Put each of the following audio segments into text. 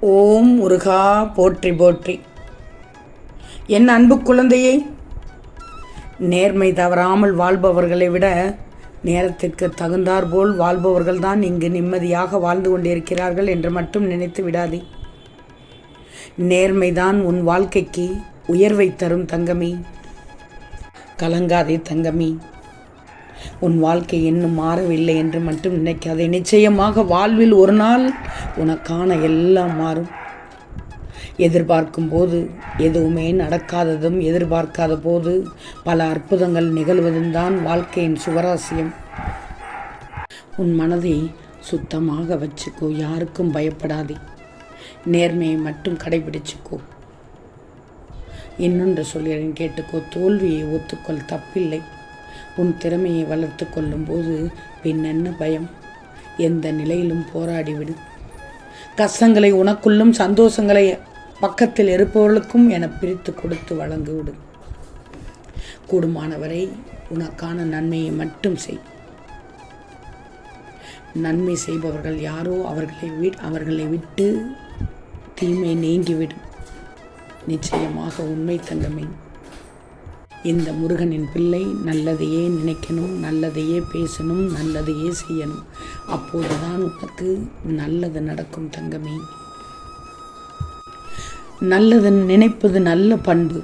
ஓம் முருகா போற்றி போற்றி. என் அன்பு குழந்தையே நேர்மை தவறாமல் வாழ்பவர்களை விட நேரத்திற்கு தகுந்தாற்போல் வாழ்பவர்கள்தான் இங்கு நிம்மதியாக வாழ்ந்து கொண்டிருக்கிறார்கள் என்று மட்டும் நினைத்து விடாதே. நேர்மைதான் உன் வாழ்க்கைக்கு உயர்வை தரும் தங்கமே. கலங்காதே தங்கமே. உன் வாழ்க்கை இன்னும் மாறவில்லை என்று மட்டும் நினைக்காதே. நிச்சயமாக வாழ்வில் ஒரு நாள் உனக்கான எல்லாம் மாறும். எதிர்பார்க்கும் போது எதுவுமே நடக்காததும் எதிர்பார்க்காத போது பல அற்புதங்கள் நிகழ்வதும் தான் வாழ்க்கையின் சுவராசியம். உன் மனதை சுத்தமாக வச்சுக்கோ யாருக்கும் பயப்படாதே. நேர்மையை மட்டும் கடைபிடிச்சுக்கோ. இன்னொன்று சொல்கிறேன் கேட்டுக்கோ. தோல்வியை ஒத்துக்கொள் தப்பில்லை. உன் திறமையை வளர்த்து கொள்ளும்போது பின் பயம்? எந்த நிலையிலும் போராடிவிடு கஷ்டங்களை உனக்குள்ளும் சந்தோஷங்களை பக்கத்தில் இருப்பவர்களுக்கும் என பிரித்து கொடுத்து வழங்கிவிடு கூடுமானவரை உனக்கான நன்மையை மட்டும் செய். நன்மை செய்பவர்கள் யாரோ அவர்களை வி அவர்களை விட்டு தீமை நீங்கிவிடும். நிச்சயமாக உண்மை தங்கமே. இந்த முருகனின் பிள்ளை நல்லதையே நினைக்கணும் நல்லதையே பேசணும் நல்லதையே செய்யணும். அப்போதுதான் உனக்கு நல்லது நடக்கும் தங்கமே. நல்லது நினைப்பது நல்ல பண்பு.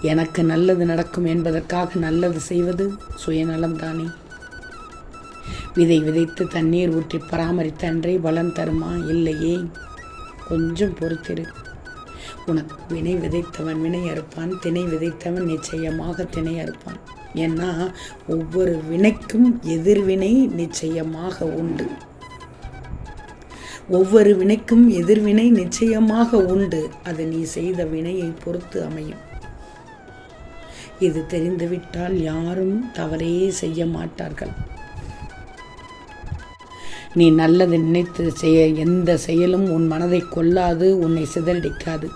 எனக்கு நல்லது நடக்கும் என்பதற்காக நல்லது செய்வது சுயநலம் தானே விதை விதைத்து தண்ணீர் ஊற்றி பராமரித்த அன்றே பலன் தருமா? இல்லையே. கொஞ்சம் பொறுத்திரு. உனக்கு வினை விதைத்தவன் வினை அறுப்பான் திணை விதைத்தவன் நிச்சயமாக திணை அறுப்பான். ஏன்னா ஒவ்வொரு வினைக்கும் எதிர்வினை நிச்சயமாக உண்டு. ஒவ்வொரு வினைக்கும் எதிர்வினை நிச்சயமாக உண்டு. அது நீ செய்த வினையை பொறுத்து அமையும். இது தெரிந்துவிட்டால் யாரும் தவறே செய்ய மாட்டார்கள். நீ நல்லது நினைத்து செய்ய எந்த செயலும் உன் மனதை கொல்லாது உன்னை சிதறடிக்காது.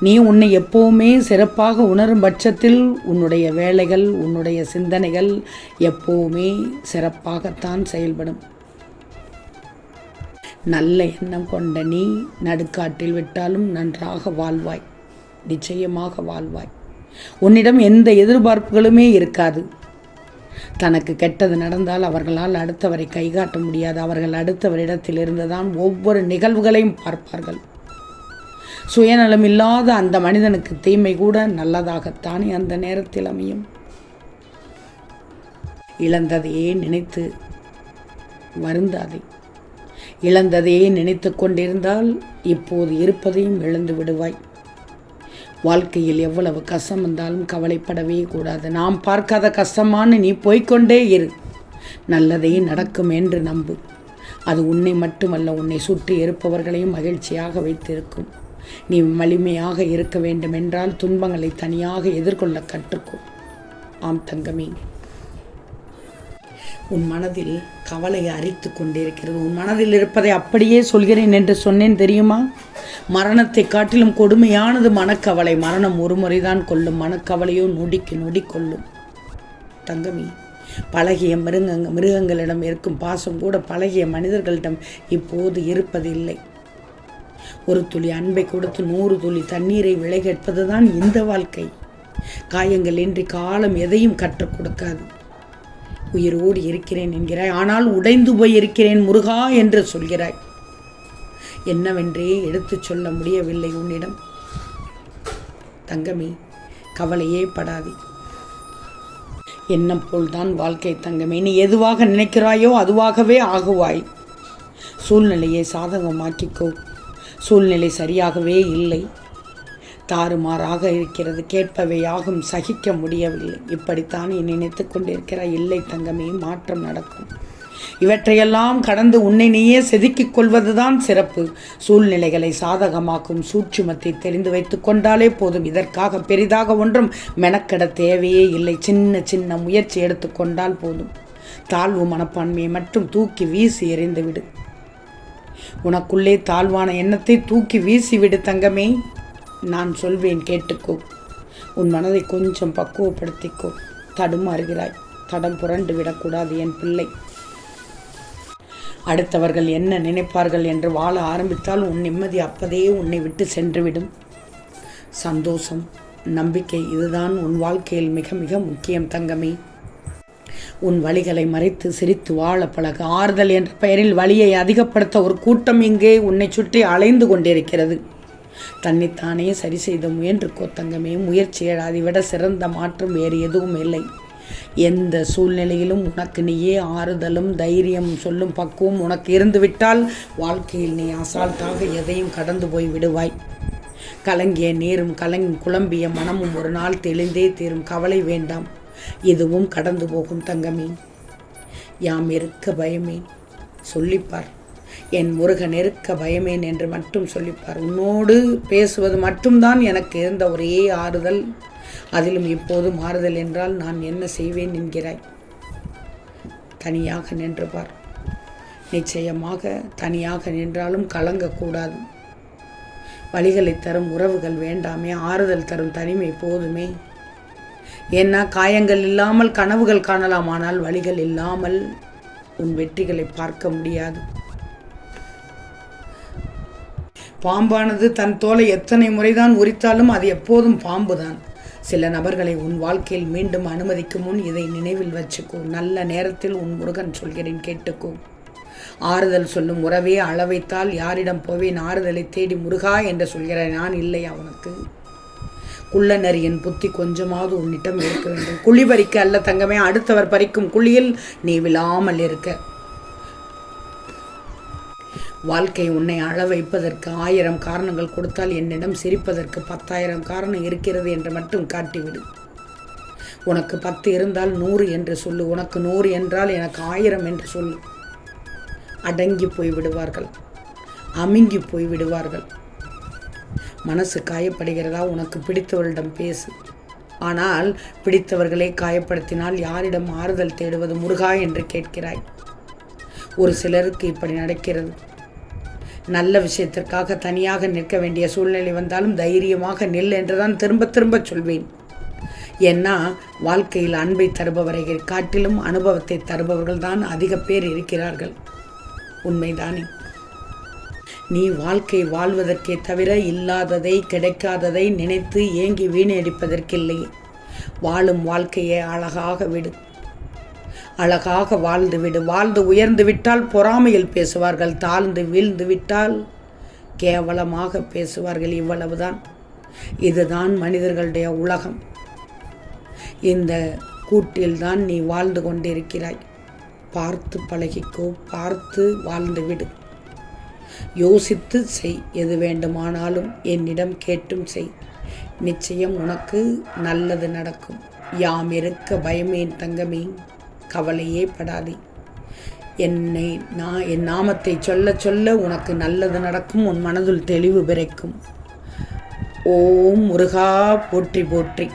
நீ உன்னை எப்போவுமே சிறப்பாக உணரும் பட்சத்தில் உன்னுடைய வேலைகள் உன்னுடைய சிந்தனைகள் எப்போவுமே சிறப்பாகத்தான் செயல்படும். நல்ல எண்ணம் கொண்ட நீ நடுக்காட்டில் விட்டாலும் நன்றாக வாழ்வாய். நிச்சயமாக வாழ்வாய். உன்னிடம் எந்த எதிர்பார்ப்புகளுமே இருக்காது. தனக்கு கெட்டது நடந்தால் அவர்களால் அடுத்தவரை கைகாட்ட முடியாது. அவர்கள் அடுத்தவரிடத்தில் இருந்துதான் ஒவ்வொரு நிகழ்வுகளையும் பார்ப்பார்கள். சுயநலம் இல்லாத அந்த மனிதனுக்கு தீமை கூட நல்லதாகத்தானே அந்த நேரத்தில் அமையும். இழந்ததையே நினைத்து வருந்தாதே. இழந்ததையே நினைத்து கொண்டிருந்தால் இப்போது இருப்பதையும் இழந்து விடுவாய். வாழ்க்கையில் எவ்வளவு கஷ்டம் வந்தாலும் கவலைப்படவே கூடாது. நாம் பார்க்காத கஷ்டமானு நீ போய்க்கொண்டே இரு. நல்லதே நடக்கும் என்று நம்பு. அது உன்னை மட்டுமல்ல உன்னை சுற்றி இருப்பவர்களையும் மகிழ்ச்சியாக வைத்திருக்கும். நீ வலிமையாக இருக்க வேண்டுமென்றால் துன்பங்களை தனியாக எதிர்கொள்ள கற்றுக்கோ. ஆம் தங்கமே. உன் மனதில் கவலை அரித்து கொண்டிருக்கிறது. உன் மனதில் இருப்பதை அப்படியே சொல்கிறேன் என்று சொன்னேன் தெரியுமா? மரணத்தை காட்டிலும் கொடுமையானது மனக்கவலை. மரணம் ஒரு முறைதான் கொள்ளும் மனக்கவலையோ நொடிக்கு நொடி கொள்ளும் தங்கமி பழகிய மிருகங்க மிருகங்களிடம் இருக்கும் பாசம் கூட பழகிய மனிதர்களிடம் இப்போது இருப்பதில்லை. ஒரு துளி அன்பை கொடுத்து நூறு துளி தண்ணீரை விலை கேட்பதுதான் இந்த வாழ்க்கை. காயங்கள் இன்றி காலம் எதையும் கற்றுக் கொடுக்காது. உயிரோடு இருக்கிறேன் என்கிறாய் ஆனால் உடைந்து போய் இருக்கிறேன் முருகா என்று சொல்கிறாய். என்னவென்றே எடுத்துச் சொல்ல முடியவில்லை உன்னிடம். தங்கமே கவலையே படாதே. எண்ணம் போல்தான் வாழ்க்கை தங்கமே நீ எதுவாக நினைக்கிறாயோ அதுவாகவே ஆகுவாய். சூழ்நிலையை சாதகமாக்கிக்கோ. சூழ்நிலை சரியாகவே இல்லை. தாறுமாறாக இருக்கிறது கேட்பவையாகும் சகிக்க முடியவில்லை. இப்படித்தான் நினைத்து கொண்டிருக்கிற இல்லை தங்கமே மாற்றம் நடக்கும். இவற்றையெல்லாம் கடந்து உன்னை நீயே செதுக்கிக் கொள்வதுதான் சிறப்பு. சூழ்நிலைகளை சாதகமாக்கும் சூட்சுமத்தை தெரிந்து வைத்துக் கொண்டாலே போதும். இதற்காக பெரிதாக ஒன்றும் மெனக்கெட தேவையே இல்லை. சின்ன சின்ன முயற்சி எடுத்துக்கொண்டால் போதும். தாழ்வு மனப்பான்மையை மட்டும் தூக்கி வீசி எறிந்துவிடு. உனக்குள்ளே தாழ்வான எண்ணத்தை தூக்கி வீசிவிடு தங்கமே. நான் சொல்வேன் கேட்டுக்கோ. உன் மனதை கொஞ்சம் பக்குவப்படுத்திக்கோ. தடுமாறுகிறாய். தடம் புரண்டு விடக்கூடாது என் பிள்ளை. அடுத்தவர்கள் என்ன நினைப்பார்கள் என்று வாழ ஆரம்பித்தால் உன் நிம்மதி அப்பதே உன்னை விட்டு சென்றுவிடும். சந்தோஷம் நம்பிக்கை இதுதான் உன் வாழ்க்கையில் மிக மிக முக்கியம் தங்கமே. உன் வழிகளை மறைத்து சிரித்து வாழ பழகு. ஆறுதல் என்ற பெயரில் வழியை அதிகப்படுத்த ஒரு கூட்டம் இங்கே உன்னை சுற்றி அலைந்து கொண்டிருக்கிறது. தன்னைத்தானே சரி செய்த முயன்று கோத்தங்கமே முயற்சி அதை விட சிறந்த மாற்றம் வேறு எதுவும் இல்லை. எந்த சூழ்நிலையிலும் உனக்கு நீயே ஆறுதலும் தைரியம் சொல்லும் பக்குவம் உனக்கு இருந்துவிட்டால் வாழ்க்கையில் நீ அசால்ட்டாக எதையும் கடந்து போய் விடுவாய். கலங்கிய நீரும் கலங்கும் குழம்பிய மனமும் ஒரு நாள் தெளிந்தே தீரும். கவலை வேண்டாம். இதுவும் கடந்து போகும் தங்கமே. யாம் இருக்க பயமேன் சொல்லிப்பார். என் முருகன் இருக்க பயமேன் என்று மட்டும் சொல்லிப்பார். உன்னோடு பேசுவது மட்டும்தான் எனக்கு இருந்த ஒரே ஆறுதல். அதிலும் இப்போது மாறுதல் என்றால் நான் என்ன செய்வேன் என்கிறாய். தனியாக நின்று பார். நிச்சயமாக தனியாக நின்றாலும் கலங்கக்கூடாது வழிகளை தரும் உறவுகள் வேண்டாமே. ஆறுதல் தரும் தனிமை போதுமே. ஏன்னா காயங்கள் இல்லாமல் கனவுகள் காணலாம் ஆனால் வழிகள் இல்லாமல் உன் வெற்றிகளை பார்க்க முடியாது. பாம்பானது தன் தோலை எத்தனை முறைதான் உரித்தாலும் அது எப்போதும் பாம்புதான். சில நபர்களை உன் வாழ்க்கையில் மீண்டும் அனுமதிக்கும் முன் இதை நினைவில் வச்சுக்கோ. நல்ல நேரத்தில் உன் முருகன் சொல்கிறேன் கேட்டுக்கோ. ஆறுதல் சொல்லும் உறவே அளவைத்தால் யாரிடம் போவேன்? ஆறுதலை தேடி முருகா என்று சொல்கிறேன் நான் இல்லை அவனுக்கு. குள்ள நரியின் புத்தி கொஞ்சமாவது உன்னிடம் இருக்க வேண்டும். குழி பறிக்க அல்ல தங்கமே அடுத்தவர் பறிக்கும் குழியில் நீ விழாமல் இருக்க. வாழ்க்கை உன்னை அழ வைப்பதற்கு ஆயிரம் காரணங்கள் கொடுத்தால் என்னிடம் சிரிப்பதற்கு பத்தாயிரம் காரணம் இருக்கிறது என்று மட்டும் காட்டிவிடு. உனக்கு பத்து இருந்தால் நூறு என்று சொல்லு. உனக்கு நூறு என்றால் எனக்கு ஆயிரம் என்று சொல்லு. அடங்கி போய் விடுவார்கள் அமுங்கி போய் விடுவார்கள் மனசு காயப்படுகிறதா உனக்கு பிடித்தவரிடம் பேசு. ஆனால் பிடித்தவர்களை காயப்படுத்தினால் யாரிடம் ஆறுதல் தேடுவது முருகா என்று கேட்கிறாய். ஒரு சிலருக்கு இப்படி நடக்கிறது. நல்ல விஷயத்திற்காக தனியாக நிற்க வேண்டிய சூழ்நிலை வந்தாலும் தைரியமாக நில் என்றுதான் திரும்ப திரும்ப சொல்வேன். ஏன்னா வாழ்க்கையில் அன்பை தருபவரை காட்டிலும் அனுபவத்தை தருபவர்கள் தான் அதிக பேர் இருக்கிறார்கள். உண்மைதானே? நீ வாழ்க்கை வாழ்வதற்கே தவிர இல்லாததை கிடைக்காததை நினைத்து ஏங்கி வீணடிப்பதற்கில்லை. வாழும் வாழ்க்கையை அழகாக விடு. அழகாக வாழ்ந்து விடு. வாழ்ந்து உயர்ந்து விட்டால் பொறாமையில் பேசுவார்கள். தாழ்ந்து வீழ்ந்து விட்டால் கேவலமாக பேசுவார்கள். இவ்வளவுதான். இதுதான் மனிதர்களுடைய உலகம். இந்த கூட்டில்தான் நீ வாழ்ந்து கொண்டிருக்கிறாய். பார்த்து பழகிக்கோ. பார்த்து வாழ்ந்து விடு. யோசித்து செய் எது வேண்டுமானாலும் என்னிடம் கேட்டும் செய். நிச்சயம் உனக்கு நல்லது நடக்கும். யாம் இருக்க பயமேன் தங்கமே கவலையே படாதே. என்னை நான் என் நாமத்தை சொல்ல சொல்ல உனக்கு நல்லது நடக்கும் உன் மனதில் தெளிவு பிறக்கும். ஓம் முருகா போற்றி போற்றி.